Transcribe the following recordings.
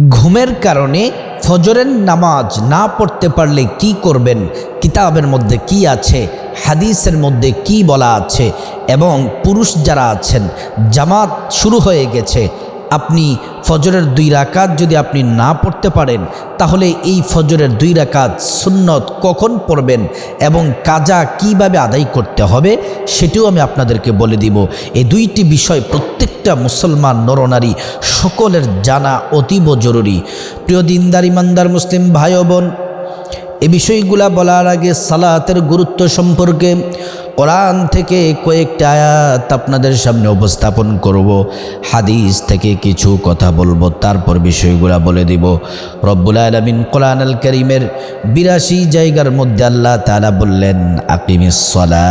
ঘুমের কারণে ফজরের নামাজ না পড়তে পারলে কি করবেন? কিতাবের মধ্যে কি আছে? হাদিসের মধ্যে কি বলা আছে? এবং পুরুষ যারা আছেন, জামাত শুরু হয়ে গেছে। আপনি ফজরের দুই রাকাত যদি আপনি না পড়তে পারেন, তাহলে এই ফজরের দুই রাকাত সুন্নত কখন পড়বেন এবং কাজা কীভাবে আদায় করতে হবে সেটিও আমি আপনাদেরকে বলে দিব। এই দুইটি বিষয় প্রত্যেকটা মুসলমান, নরনারী সকলের জানা অতীব জরুরি। প্রিয় দিনদার, ইমানদার, মুসলিম ভাই বোন, এ বিষয়গুলা বলার আগে সালাতের গুরুত্ব সম্পর্কে কোরআন থেকে কয়েকটা আয়াত আপনাদের সামনে উপস্থাপন করব, হাদিস থেকে কিছু কথা বলব, তারপর বিষয়গুলা বলে দিব। রব্বুল আলমিন কোরআন আল করিমের বিরাশি জায়গার মধ্যে আল্লাহ তালা বললেন আকিমিসলা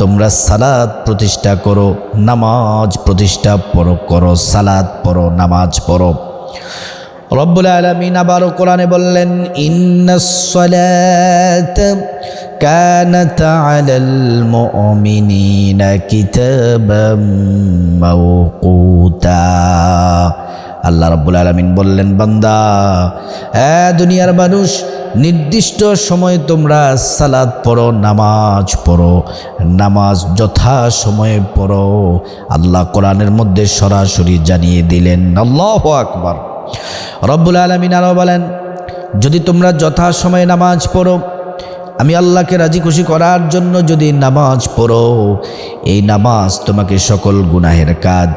তোমরা সালাদ প্রতিষ্ঠা করো, নামাজ প্রতিষ্ঠা পড়ো করো সালাদ পড়ো, নামাজ পড়ো। রব্বুল আলমিন আবারও কোরআনে বললেন ইন্নাসসালাত কানাত আলাল মুমিনিনা কিতাবাম মাওকুতা আল্লাহ রব্বুল আলমিন বললেন, বান্দা, এ দুনিয়ার মানুষ, নির্দিষ্ট সময় তোমরা সালাদ পড়ো, নামাজ পড়ো, নামাজ যথা সময়ে পড়ো। আল্লাহ কোরআনের মধ্যে সরাসরি জানিয়ে দিলেন, আল্লাহ আকবার। রব্বুল আলমিন আরও বলেন, যদি তোমরা যথা সময়ে নামাজ পড়ো আমি আল্লাহকে রাজি খুশি করার জন্য যদি নামাজ পড়ো, এই নামাজ তোমাকে সকল গুনাহের কাজ,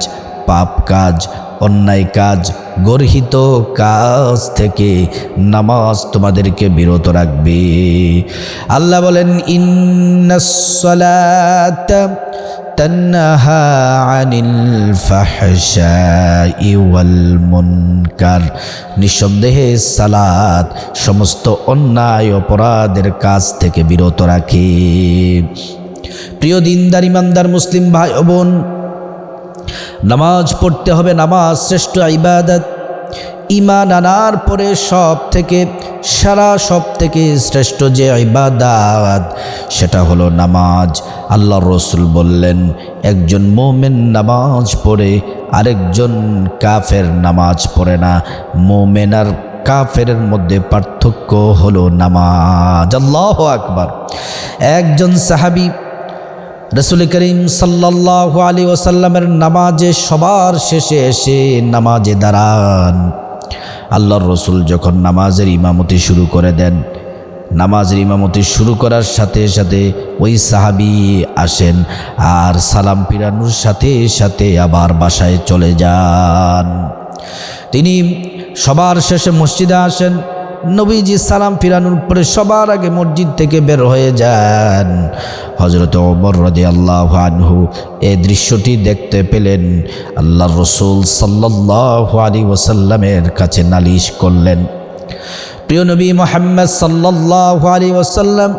পাপ কাজ, অন্যায় কাজ, গর্হিত কাজ থেকে নামাজ তোমাদেরকে বিরত রাখবে। আল্লাহ বলেন ইন্নাসসালাত আনিল ফাহশাই ওয়াল মুনকার নিঃসন্দেহে সালাত সমস্ত অন্যায় অপরাধের কাজ থেকে বিরত রাখে। প্রিয় দিনদার, ইমানদার মুসলিম ভাই বোন, নামাজ পড়তে হবে, নামাজ শ্রেষ্ঠ ইবাদত। ইমান আনার পরে সব থেকে সারা সব থেকে শ্রেষ্ঠ যে ইবাদাত, সেটা হলো নামাজ। আল্লাহ রসুল বললেন, একজন মোমেন নামাজ পড়ে, আরেকজন কাফের নামাজ পড়ে না। মোমেন আর কাফের মধ্যে পার্থক্য হলো নামাজ। আল্লাহ আকবার। একজন সাহাবি রসুল করিম সাল্লাহ আলী ওসাল্লামের নামাজে সবার শেষে এসে নামাজে দাঁড়ান। আল্লাহর রসুল যখন নামাজের ইমামতি শুরু করে দেন, নামাজের ইমামতি শুরু করার সাথে সাথে ওই সাহাবি আসেন আর সালাম পিরানুর সাথে সাথে আবার বাসায় চলে যান। তিনি সবার শেষে মসজিদে আসেন নবীজি সালাম ফিরানোর পরে সবার আগে মসজিদ থেকে বের হয়ে যান। হজরত ওমর রদি আল্লাহ আনহু এই দৃশ্যটি দেখতে পেলেন। আল্লাহ রসুল সাল্লাহ আলী ওসাল্লামের কাছে নালিশ করলেন। প্রিয় নবী মোহাম্মদ সাল্লাহ আলী ওসাল্লাম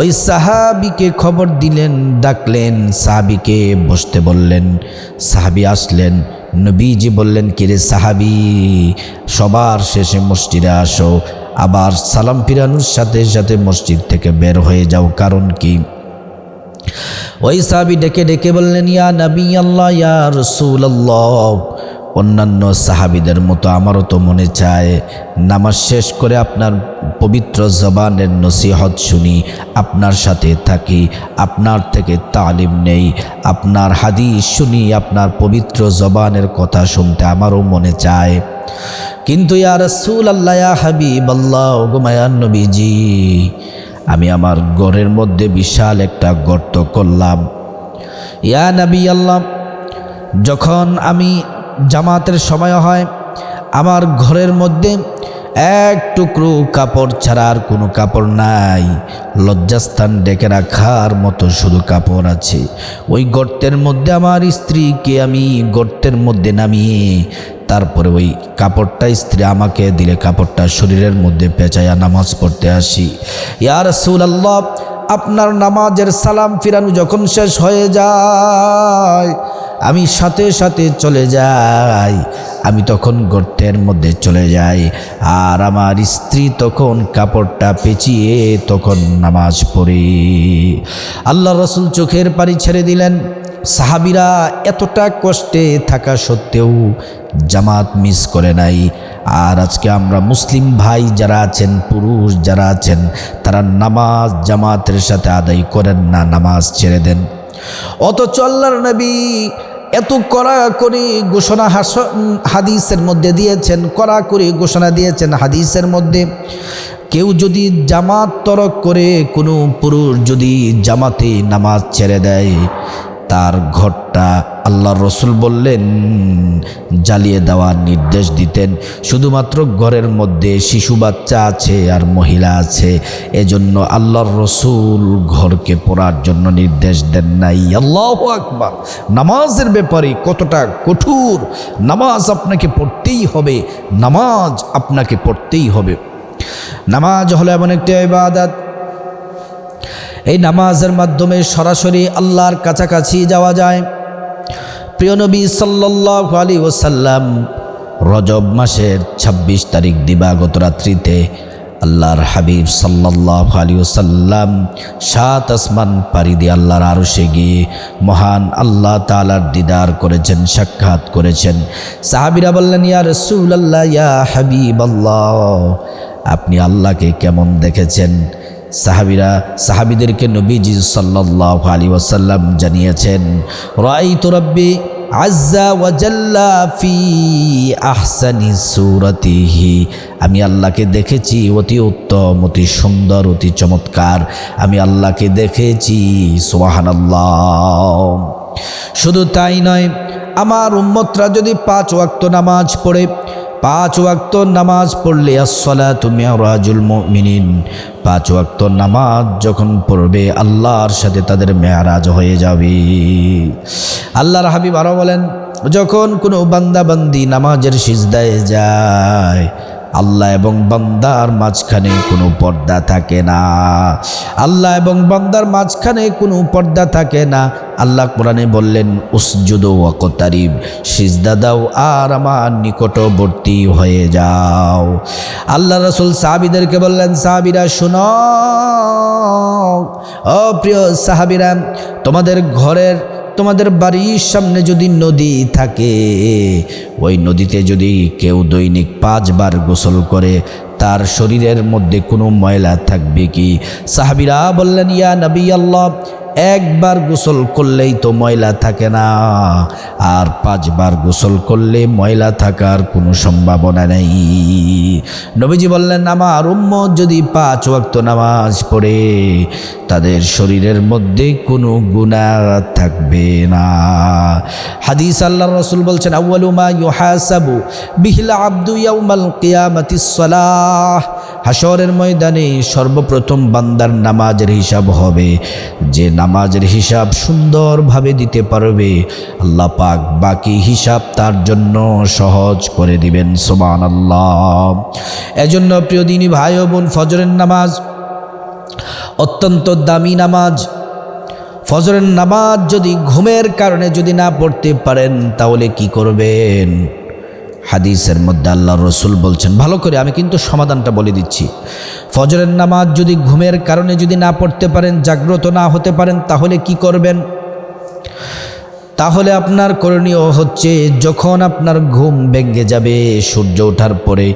ওই সাহাবিকে খবর দিলেন, ডাকলেন, সাহাবিকে বসতে বললেন। সাহাবি আসলেন নবীজি বললেন, কিরে সাহাবি, সবার শেষে মসজিদে আসো, আবার সালাম ফিরানুর সাথে সাথে মসজিদ থেকে বের হয়ে যাও, কারণ কি? ওই সাহাবি ডেকে ডেকে বললেন, ইয়া নবী আল্লাহ, ইয়া রসুল আল্লাহ অন্যান্য সাহাবিদের মতো আমারও তো মনে চায়। নামাজ শেষ করে আপনার পবিত্র জবানের নসিহত শুনি, আপনার সাথে থাকি, আপনার থেকে তালিম নেই, আপনার হাদিস শুনি, আপনার পবিত্র জবানের কথা শুনতে আমারও মনে চায়। কিন্তু ইয়া রসুল আল্লাহ হাবিব আল্লাহ গোমায়ান নবীজি, আমি আমার গড়ের মধ্যে বিশাল একটা গর্ত করলাম। ইয়া নবী আল্লাহ, যখন আমি জামাতের সময় হয়। আমার ঘরের মধ্যে এক টুকরো কাপড় ছাড়া আর কোনো কাপড় নাই। লজ্জাস্থান ডেকে রাখার মতো শুধু কাপড় আছে। ওই গর্তের মধ্যে আমার স্ত্রীকে আমি গর্তের মধ্যে নামিয়ে তারপরে ওই কাপড়টা স্ত্রী আমাকে দিলে, কাপড়টা শরীরের মধ্যে পেঁচাইয়া নামাজ পড়তে আসি। ইয়ার সুল আল্লাহ আপনার নামাজের সালাম ফিরানো যখন শেষ হয়ে যায় আমি সাথে সাথে চলে যাই। আমি তখন গর্তের মধ্যে চলে যাই। আর আমার স্ত্রী তখন কাপড়টা পেঁচিয়ে তখন নামাজ পড়ে। আল্লাহ রসুল চোখের পানি ছেড়ে দিলেন। সাহাবিরা এতটা কষ্টে থাকা সত্ত্বেও জামাত মিস করে নাই। আর আজকে আমরা মুসলিম ভাই যারা আছেন, পুরুষ যারা আছেন, তারা নামাজ জামাতের সাথে আদায় করেন না, নামাজ ছেড়ে দেন। অত চল্লার নবী এত কড়া করে ঘোষণা হাস হাদিসের মধ্যে দিয়েছেন, কড়াকড়ি ঘোষণা দিয়েছেন হাদিসের মধ্যে। কেউ যদি জামাত তরক করে, কোনো পুরুষ যদি জামাতে নামাজ ছেড়ে দেয় তার ঘরটা আল্লাহ রসুল বললেন, জ্বালিয়ে দেওয়ার নির্দেশ দিতেন। শুধুমাত্র ঘরের মধ্যে শিশু বাচ্চা আছে আর মহিলা আছে। এজন্য আল্লাহর রসুল ঘরকে পড়ার জন্য নির্দেশ দেন নাই। আল্লাহ আকবার। নামাজের ব্যাপারে কতটা কঠোর। নামাজ আপনাকে পড়তেই হবে। নামাজ আপনাকে পড়তেই হবে। নামাজ হলো এমন একটি ইবাদত। এই নামাজের মাধ্যমে সরাসরি আল্লাহর কাছাকাছি যাওয়া যায়। প্রিয় নবী সাল্লাহ আলী ওসাল্লাম রজব মাসের ২৬ তারিখ দিবাগত রাত্রিতে আল্লাহর হাবিব সাল্লাহ আলী ওসাল্লাম সাত আসমান পাড়ি দিয়ে আল্লাহর আরশে গিয়ে মহান আল্লাহ তালার দিদার করেছেন, সাক্ষাৎ করেছেন। সাহাবিরা বললেন, ইয়া রসুল আল্লাহ ইয়া হাবিব আল্লাহ আপনি আল্লাহকে কেমন দেখেছেন? সাহাবিরা, সাহাবিদেরকে নবীজি সাল্লাহ আলী ওয়াসাল্লাম জানিয়েছেন রাই রব্বি আজ্জা ওয়াজাল্লা ফি আহসানি আমি আল্লাহকে দেখেছি অতি উত্তম, অতি সুন্দর, অতি চমৎকার। আমি আল্লাহকে দেখেছি সোহানাল্লাহ শুধু তাই নয়, আমার উম্মতরা যদি পাঁচ ওয়াক্ত নামাজ পড়ে পাঁচ ওয়াক্ত নামাজ পড়লে আসলা তুমি রাজুল মিনিন পাঁচ ওয়াক্ত নামাজ যখন পড়বে, আল্লাহর সাথে তাদের মেয়ারাজ হয়ে যাবে। আল্লাহর হাবিব আরও বলেন, যখন কোনো বান্দাবান্দি নামাজের সিজদায় যায় আল্লাহ এবং বান্দার মাঝখানে কোনো পর্দা থাকে না। আল্লাহ এবং বান্দার মাঝখানে কোনো পর্দা থাকে না। আল্লাহ কোরআনে বললেন, উসজুদ ওয়াকতারিব সিজদা দাও আর আমার নিকটবর্তী হয়ে যাও। আল্লাহ রসুল সাহাবিদেরকে বললেন, সাহাবিরা, শুনো। ও প্রিয় সাহাবিরা, তোমাদের ঘরের তোমাদের বাড়ির সামনে যদি নদী থাকে, ওই নদীতে যদি কেউ দৈনিক পাঁচবার গোসল করে, তার শরীরের মধ্যে কোনো ময়লা থাকবে কি? সাহাবিরা বললেন, ইয়া নবী আল্লাহ একবার গোসল করলেই তো ময়লা থাকে না। আর পাঁচবার গোসল করলে ময়লা থাকার কোনো সম্ভাবনা নেই। নবীজি বললেন, আমার উম্মত যদি পাঁচ ওয়াক্ত নামাজ পড়ে, তাদের শরীরের মধ্যে কোনো গুণা থাকবে না। হাদিস আল্লাহ রসুল বলছেন আউ্বালুমা ইউহাসাবু বিহিলা আব্দু ইয়াউমাল কিয়ামাতিস সালাহ। হাসরের ময়দানে সর্বপ্রথম বান্দার নামাজের হিসাব হবে। যে নামাজের হিসাব সুন্দরভাবে দিতে পারবে। আল্লাহ পাক বাকি হিসাব তার জন্য সহজ করে দিবেন সোমান আল্লাহ এজন্য প্রিয় দিনী ভাই বোন, ফজরের নামাজ অত্যন্ত দামি নামাজ। ফজরের নামাজ যদি ঘুমের কারণে যদি না পড়তে পারেন, তাহলে কি করবেন? হাদিসের মধ্যে আল্লাহ রসুল বলছেন, ভালো করে আমি কিন্তু সমাধানটা বলে দিচ্ছি। ফজরের নামাজ যদি ঘুমের কারণে যদি না পড়তে পারেন, জাগ্রত না হতে পারেন, তাহলে কি করবেন? তাহলে আপনার করণীয় হচ্ছে, যখন আপনার ঘুম ভেঙে যাবে, সূর্য ওঠার পরে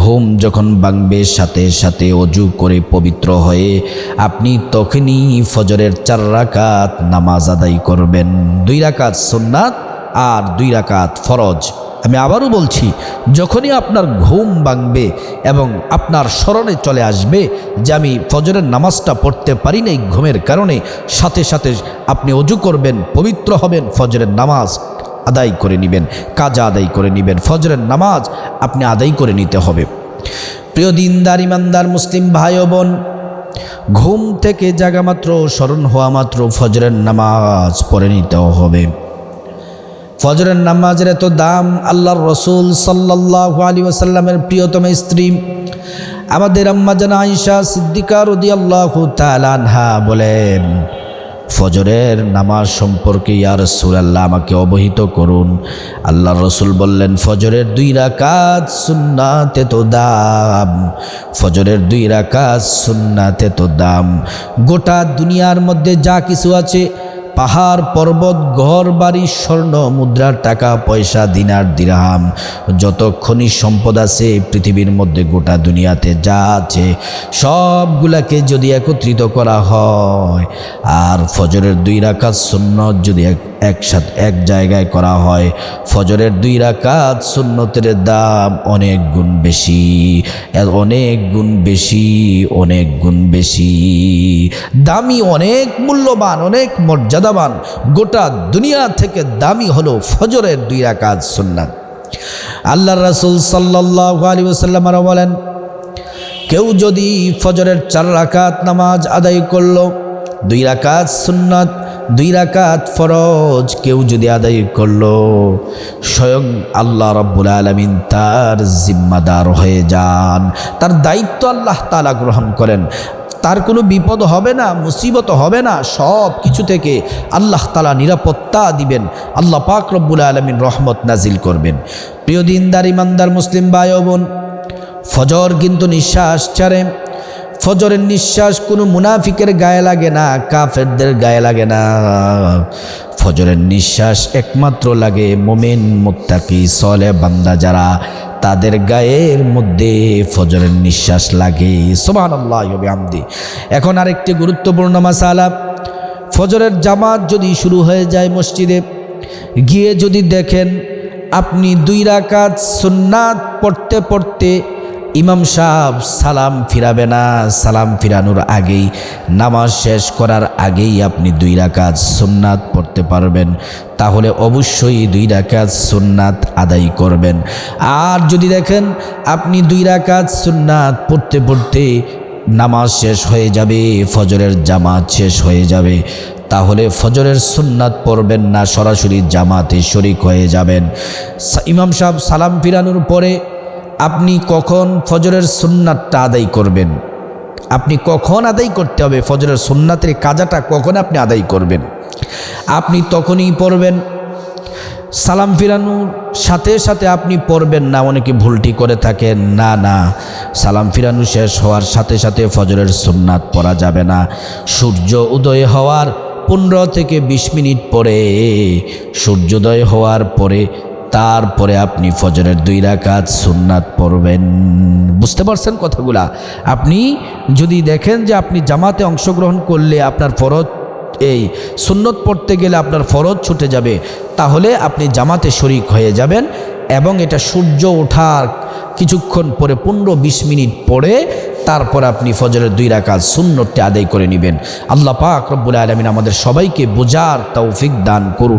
ঘুম যখন ভাঙবে, সাথে সাথে অজু করে পবিত্র হয়ে আপনি তখনই ফজরের চার রাকাত নামাজ আদায় করবেন। দুই রাকাত সুন্নাত আর দুই রাকাত ফরজ। আমি আবারও বলছি, যখনই আপনার ঘুম ভাঙবে এবং আপনার স্মরণে চলে আসবে যে আমি ফজরের নামাজটা পড়তে পারি নাই ঘুমের কারণে, সাথে সাথে আপনি অজু করবেন, পবিত্র হবেন, ফজরের নামাজ আদায় করে নেবেন, কাজা আদায় করে নেবেন, ফজরের নামাজ আপনি আদায় করে নিতে হবে। প্রিয় দিনদার, ইমানদার, মুসলিম ভাই বোন, ঘুম থেকে জাগা মাত্র স্মরণ হওয়া মাত্র ফজরের নামাজ পড়ে নিতে হবে। ফজরের নামাজের এত দাম আল্লাহর রসুল সাল্লাহ আলী ওসাল্লামের প্রিয়তম স্ত্রী। আমাদের আম্মা জানা আইসা সিদ্দিকা রদি আল্লাহ তালানহা বলেন, ফজরের নামাজ সম্পর্কে ইয়ার সুরাল্লাহ আমাকে অবহিত করুন। আল্লাহ রসুল বললেন, ফজরের দুই রাকাত সুন্নাতে তো দাম, ফজরের দুই রাকাত সুন্নাতে তো দাম। গোটা দুনিয়ার মধ্যে যা কিছু আছে পাহাড়, পর্বত, ঘর, বাড়ি, স্বর্ণ, মুদ্রার টাকা, পয়সা, দিনার দিরহাম। যত খনিজ সম্পদ আছে পৃথিবীর মধ্যে, গোটা দুনিয়াতে যা আছে, সবগুলাকে যদি একত্রিত করা হয়, আর ফজরের দুই রাকাত সুন্নত যদি এক, একসাথে, এক জায়গায় করা হয়, ফজরের দুই রাকাত সুন্নতের দাম অনেক গুণ বেশি অনেক গুণ বেশি, অনেক গুণ বেশি। দামি অনেক মূল্যবান, অনেক মর্যাদাবান গোটা দুনিয়া থেকে দামি হলো ফজরের দুই রাকাত সুন্নাত। আল্লাহ রাসুল সাল্লাহ আলী ওসাল্লাম আরও বলেন, কেউ যদি ফজরের চার রাকাত নামাজ আদায় করল, দুই রাকাত সুন্নাত, দুই রাকাত ফরজ কেউ যদি আদায় করল, স্বয়ং আল্লাহ রব্বুল আলমিন তার জিম্মাদার হয়ে যান। তার দায়িত্ব আল্লাহ তালা গ্রহণ করেন। তার কোনো বিপদ হবে না, মুসিবত হবে না, সব কিছু থেকে আল্লাহ তালা নিরাপত্তা দিবেন। আল্লাহ পাক রব্বুল আলমিন রহমত নাজিল করবেন। প্রিয় দিনদার ইমানদার মুসলিম ভাই বোন, ফজর কিন্তু নিঃশ্বাস ছাড়ে। ফজরের নিঃশ্বাস কোনো মুনাফিকের গায়ে লাগে না, কাফেরদের গায়ে লাগে না। ফজরের নিঃশ্বাস একমাত্র লাগে মোমেন, মুত্তাকি সলে বান্দা যারা তাদের গায়ের মধ্যে ফজরের নিঃশ্বাস লাগে। সোমান আল্লাহ আমদি এখন আরেকটি গুরুত্বপূর্ণ মাসালা, ফজরের জামাত যদি শুরু হয়ে যায় মসজিদে, গিয়ে যদি দেখেন আপনি দুই রাকাত সুন্নাত পড়তে পড়তে ইমাম সাহেব সালাম ফিরাবে না, সালাম ফিরানোর আগেই, নামাজ শেষ করার আগেই আপনি দুই রাকাত সুন্নাত পড়তে পারবেন। তাহলে অবশ্যই দুই রাকাত সুন্নাত আদায় করবেন। আর যদি দেখেন আপনি দুই রাকাত সুন্নাত পড়তে পড়তে নামাজ শেষ হয়ে যাবে, ফজরের জামাত শেষ হয়ে যাবে, তাহলে ফজরের সুন্নাত পড়বেন না, সরাসরি জামাতে শরিক হয়ে যাবেন। ইমাম সাহেব সালাম ফিরানোর পরে আপনি কখন ফজরের সুন্নাতটা আদায় করবেন? আপনি কখন আদায় করতে হবে ফজরের সুন্নাতের কাজাটা কখন আপনি আদায় করবেন? আপনি তখনই পড়বেন। সালাম ফিরানোর সাথে সাথে আপনি পড়বেন না, অনেকে ভুলটি করে থাকেন। না না, সালাম ফিরানো শেষ হওয়ার সাথে সাথে ফজরের সুন্নাত পড়া যাবে না। সূর্য উদয় হওয়ার পনেরো থেকে বিশ মিনিট পরে, সূর্যোদয় হওয়ার পরে তারপরে আপনি ফজরের দুই রাকাত সুন্নাত পড়বেন। বুঝতে পারছেন কথাগুলা? আপনি যদি দেখেন যে আপনি জামাতে অংশগ্রহণ করলে আপনার ফরজ, এই সুন্নত পড়তে গেলে আপনার ফরজ ছুটে যাবে, তাহলে আপনি জামাতে শরিক হয়ে যাবেন এবং এটা সূর্য ওঠার কিছুক্ষণ পরে পনেরো বিশ মিনিট পরে তারপর আপনি ফজরের দুই রাকাত সুন্নতটি আদায় করে নেবেন। আল্লাহ পাক রব্বুল আলমিন আমাদের সবাইকে বোঝার তৌফিক দান করুন।